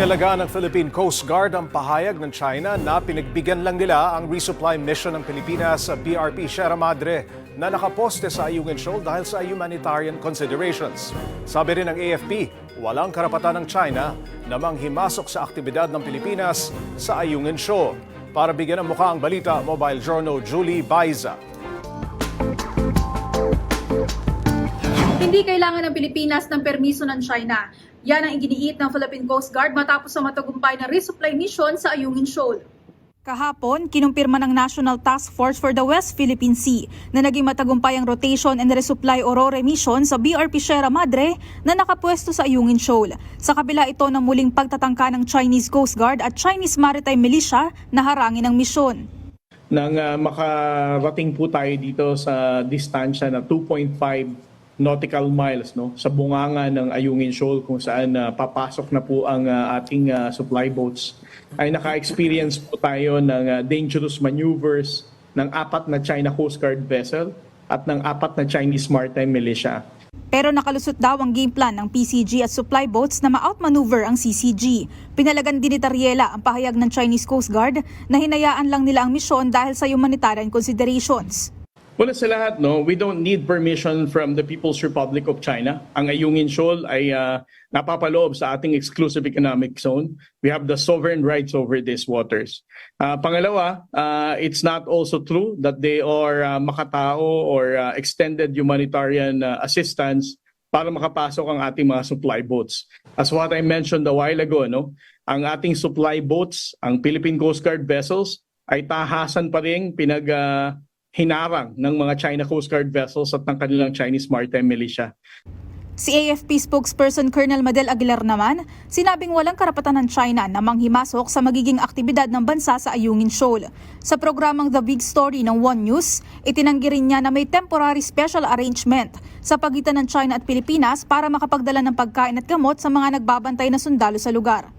Inalagaan ng Philippine Coast Guard ang pahayag ng China na pinagbigyan lang nila ang resupply mission ng Pilipinas sa BRP Sierra Madre na nakaposte sa Ayungin Shoal dahil sa humanitarian considerations. Sabi rin ng AFP, walang karapatan ng China na manghimasok sa aktibidad ng Pilipinas sa Ayungin Shoal. Para bigyan ng mukha ang balita, Mobile Journal Julie Baiza. Hindi kailangan ng Pilipinas ng permiso ng China. Yan ang iginiit ng Philippine Coast Guard matapos sa matagumpay na resupply mission sa Ayungin Shoal. Kahapon, kinumpirma ng National Task Force for the West Philippine Sea na naging matagumpay ang rotation and resupply Aurora mission sa BRP Sierra Madre na nakapwesto sa Ayungin Shoal. Sa kabila ito ng muling pagtatangka ng Chinese Coast Guard at Chinese Maritime Militia na harangin ang misyon. nang ah, makarating po tayo dito sa distansya na 2.5 nautical miles no sa bunganga ng Ayungin Shoal kung saan ah, papasok na po ang ah, ating ah, supply boats ay naka-experience po tayo ng ah, dangerous maneuvers ng apat na China Coast Guard vessel at ng apat na Chinese Maritime Militia. Pero nakalusot daw ang game plan ng PCG at supply boats na ma-outmaneuver ang CCG. Pinalagan din ni Tariela ang pahayag ng Chinese Coast Guard na hinayaan lang nila ang misyon dahil sa humanitarian considerations. Una sa lahat, no, we don't need permission from the People's Republic of China. Ang Ayungin Shoal ay ah, napapaloob sa ating exclusive economic zone. We have the sovereign rights over these waters. Ah, pangalawa, ah, it's not also true that they are ah, makatao or ah, extended humanitarian ah, assistance para makapasok ang ating mga supply boats. As what I mentioned a while ago, no, ang ating supply boats, ang Philippine Coast Guard vessels, ay tahasan pa rin pinag ah, hinarang ng mga China Coast Guard vessels at ng kanilang Chinese Maritime Militia. Si AFP spokesperson Colonel Madel Aguilar naman, sinabing walang karapatan ng China na manghimasok sa magiging aktibidad ng bansa sa Ayungin Shoal. Sa programang The Big Story ng One News, itinanggi rin niya na may temporary special arrangement sa pagitan ng China at Pilipinas para makapagdala ng pagkain at gamot sa mga nagbabantay na sundalo sa lugar.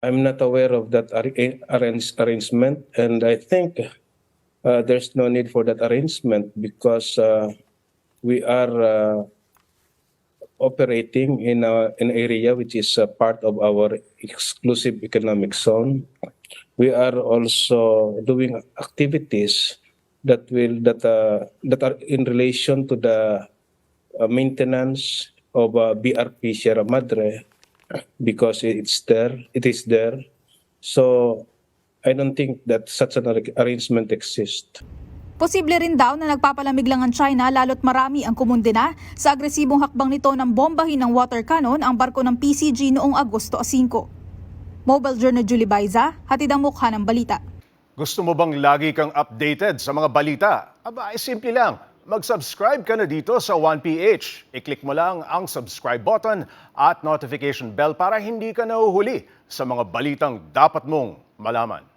I'm not aware of that arrange- arrangement, and I think uh, there's no need for that arrangement because uh, we are uh, operating in a, an area which is a part of our exclusive economic zone. We are also doing activities that will that uh, that are in relation to the uh, maintenance of uh, BRP Sierra Madre because it's there, it is there. So I don't think that such an ar- arrangement exists. Posible rin daw na nagpapalamig lang ang China lalo't marami ang kumundina sa agresibong hakbang nito ng bombahin ng water cannon ang barko ng PCG noong Agosto 5. Mobile Journal Julie Baiza, hatid ang mukha ng balita. Gusto mo bang lagi kang updated sa mga balita? Aba, ay simple lang. Mag-subscribe ka na dito sa 1PH. I-click mo lang ang subscribe button at notification bell para hindi ka nahuhuli sa mga balitang dapat mong malaman.